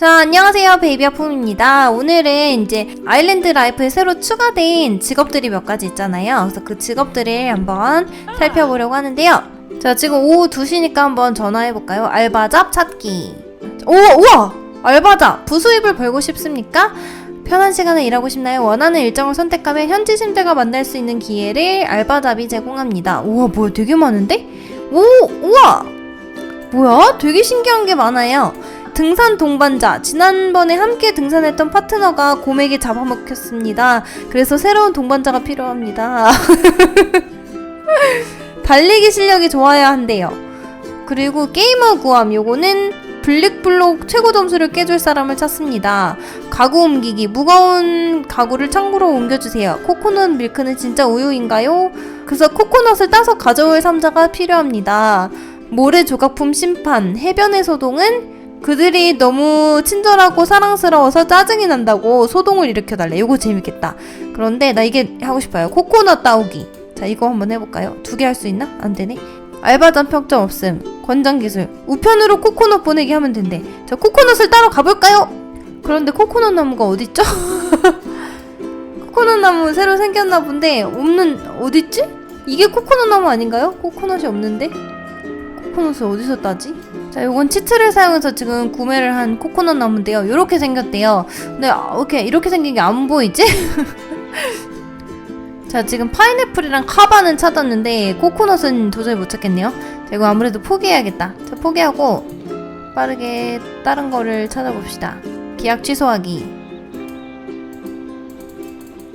자, 안녕하세요. 베이비아폼입니다. 오늘은 이제 아일랜드 라이프에 새로 추가된 직업들이 몇 가지 있잖아요. 그래서 그 직업들을 한번 살펴보려고 하는데요. 자, 지금 오후 2시니까 한번 전화해볼까요? 알바잡 찾기. 오, 우와! 알바잡! 부수입을 벌고 싶습니까? 편한 시간에 일하고 싶나요? 원하는 일정을 선택하면 현지 심대가 만날 수 있는 기회를 알바잡이 제공합니다. 우와, 뭐야, 되게 많은데? 오, 우와! 뭐야? 되게 신기한 게 많아요. 등산 동반자. 지난번에 함께 등산했던 파트너가 곰에게 잡아먹혔습니다. 그래서 새로운 동반자가 필요합니다. 달리기 실력이 좋아야 한대요. 그리고 게이머 구함. 요거는 블랙블록 최고 점수를 깨줄 사람을 찾습니다. 가구 옮기기. 무거운 가구를 창고로 옮겨주세요. 코코넛 밀크는 진짜 우유인가요? 그래서 코코넛을 따서 가져올 삼자가 필요합니다. 모래 조각품 심판. 해변의 소동은 그들이 너무 친절하고 사랑스러워서 짜증이 난다고 소동을 일으켜달래. 이거 재밌겠다. 그런데 나 이게 하고 싶어요. 코코넛 따오기. 자, 이거 한번 해볼까요? 두 개 할 수 있나? 안 되네. 알바전 평점 없음. 권장 기술. 우편으로 코코넛 보내기 하면 된대. 자, 코코넛을 따러 가볼까요? 그런데 코코넛 나무가 어딨죠? 코코넛 나무 새로 생겼나 본데 없는 어딨지? 이게 코코넛 나무 아닌가요? 코코넛이 없는데? 코코넛을 어디서 따지? 자, 요건 치트를 사용해서 지금 구매를 한 코코넛 나무인데요. 요렇게 생겼대요. 근데 아, 이렇게 이렇게 생긴 게 안 보이지? 자, 지금 파인애플이랑 카바는 찾았는데 코코넛은 도저히 못 찾겠네요. 자, 이거 아무래도 포기해야겠다. 자, 포기하고 빠르게 다른 거를 찾아봅시다. 계약 취소하기.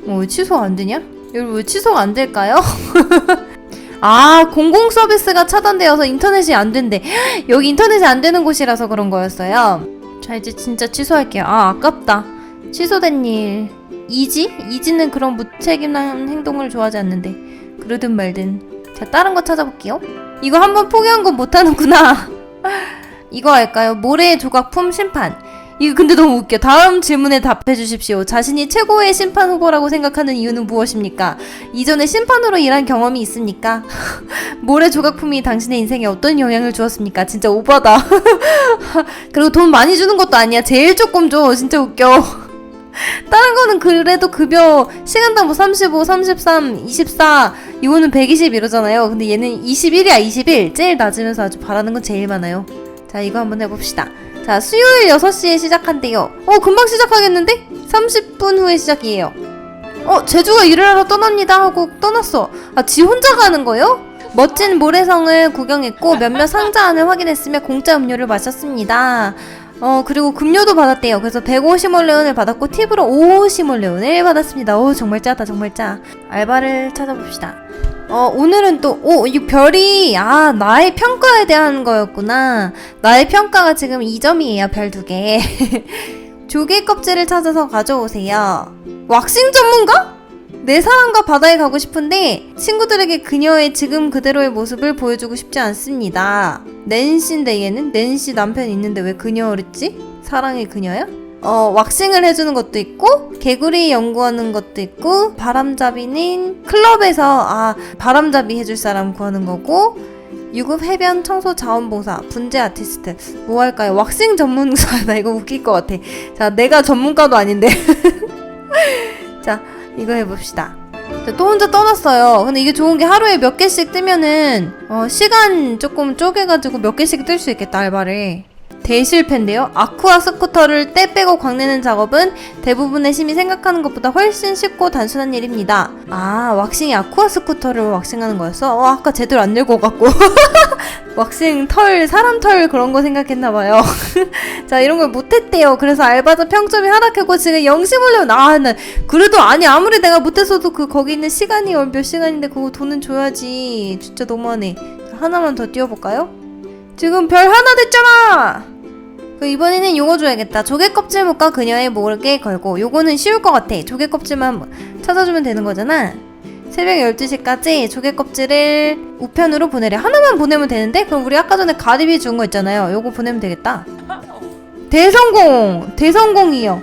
어, 왜 취소가 안 되냐? 여러분 왜 취소가 안 될까요? 아, 공공 서비스가 차단되어서 인터넷이 안 된대. 여기 인터넷이 안 되는 곳이라서 그런 거였어요. 자, 이제 진짜 취소할게요. 아, 아깝다. 취소된 일. 이지? 이지는 그런 무책임한 행동을 좋아하지 않는데. 그러든 말든. 자, 다른 거 찾아볼게요. 이거 한번 포기한 건 못하는구나. 이거 할까요? 모래의 조각품 심판. 이거 근데 너무 웃겨. 다음 질문에 답해 주십시오. 자신이 최고의 심판 후보라고 생각하는 이유는 무엇입니까? 이전에 심판으로 일한 경험이 있습니까? 모래 조각품이 당신의 인생에 어떤 영향을 주었습니까? 진짜 오바다. 그리고 돈 많이 주는 것도 아니야. 제일 조금 줘. 진짜 웃겨. 다른 거는 그래도 급여 시간당 뭐 35, 33, 24 이거는 120 이러잖아요. 근데 얘는 21이야 21. 제일 낮으면서 아주 바라는 건 제일 많아요. 자 이거 한번 해봅시다. 자 수요일 6시에 시작한대요. 어 금방 시작하겠는데? 30분 후에 시작이에요. 어 제주가 일을 하러 떠납니다 하고 떠났어. 아 지 혼자 가는 거예요? 멋진 모래성을 구경했고 몇몇 상자 안을 확인했으며 공짜 음료를 마셨습니다. 어 그리고 급료도 받았대요. 그래서 150원레온을 받았고 팁으로 50원레온을 받았습니다. 오 정말 짜다 정말 짜. 알바를 찾아봅시다. 어 오늘은 또 오 이 별이 아 나의 평가에 대한 거였구나. 나의 평가가 지금 2점이에요. 별 두 개. 조개 껍질을 찾아서 가져오세요. 왁싱 전문가? 내 사랑과 바다에 가고 싶은데 친구들에게 그녀의 지금 그대로의 모습을 보여주고 싶지 않습니다. 낸시인데 얘는 낸시 남편 있는데 왜 그녀 그랬지? 사랑의 그녀야? 어 왁싱을 해주는 것도 있고 개구리 연구하는 것도 있고 바람잡이는 클럽에서 아 바람잡이 해줄 사람 구하는 거고 유급 해변 청소 자원봉사 분재 아티스트 뭐 할까요? 왁싱 전문가 나 이거 웃길 것 같아. 자 내가 전문가도 아닌데 자 이거 해봅시다. 자, 또 혼자 떠났어요. 근데 이게 좋은 게 하루에 몇 개씩 뜨면은 어, 시간 조금 쪼개가지고 몇 개씩 뜰 수 있겠다 알바를. 대실패인데요. 아쿠아 스쿠터를 떼 빼고 광내는 작업은 대부분의 시민이 생각하는 것보다 훨씬 쉽고 단순한 일입니다. 아, 왁싱이 아쿠아 스쿠터를 왁싱하는 거였어? 어, 아까 제대로 안 읽어갖고. 왁싱 털, 사람 털 그런 거 생각했나봐요. 자, 이런 걸 못했대요. 그래서 알바자 평점이 하락하고 지금 영심 올려온, 아, 나, 그래도 아니, 아무리 내가 못했어도 그, 거기 있는 시간이 몇 시간인데 그거 돈은 줘야지. 진짜 너무하네. 자, 하나만 더 띄워볼까요? 지금 별 하나 됐잖아! 그 이번에는 요거 줘야겠다. 조개 껍질 묶어 그녀의 목에 걸고 요거는 쉬울 것 같아. 조개 껍질만 찾아주면 되는 거잖아. 새벽 12시까지 조개 껍질을 우편으로 보내래. 하나만 보내면 되는데? 그럼 우리 아까 전에 가리비 준 거 있잖아요. 요거 보내면 되겠다. 대성공! 대성공이요.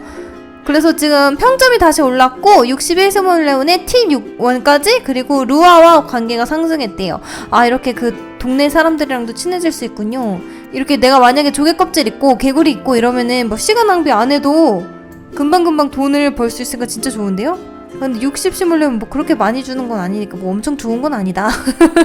그래서 지금 평점이 다시 올랐고 61스몰레온에 팁 6원까지 그리고 루아와 관계가 상승했대요. 아 이렇게 그 동네 사람들이랑도 친해질 수 있군요. 이렇게 내가 만약에 조개 껍질 있고 개구리 있고 이러면은 뭐 시간 낭비 안 해도 금방금방 돈을 벌 수 있으니까 진짜 좋은데요? 근데 60 심으려면 뭐 그렇게 많이 주는 건 아니니까 뭐 엄청 좋은 건 아니다.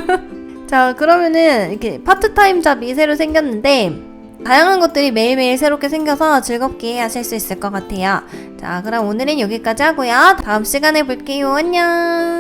자, 그러면은 이렇게 파트타임 잡이 새로 생겼는데 다양한 것들이 매일매일 새롭게 생겨서 즐겁게 하실 수 있을 것 같아요. 자, 그럼 오늘은 여기까지 하고요. 다음 시간에 볼게요. 안녕.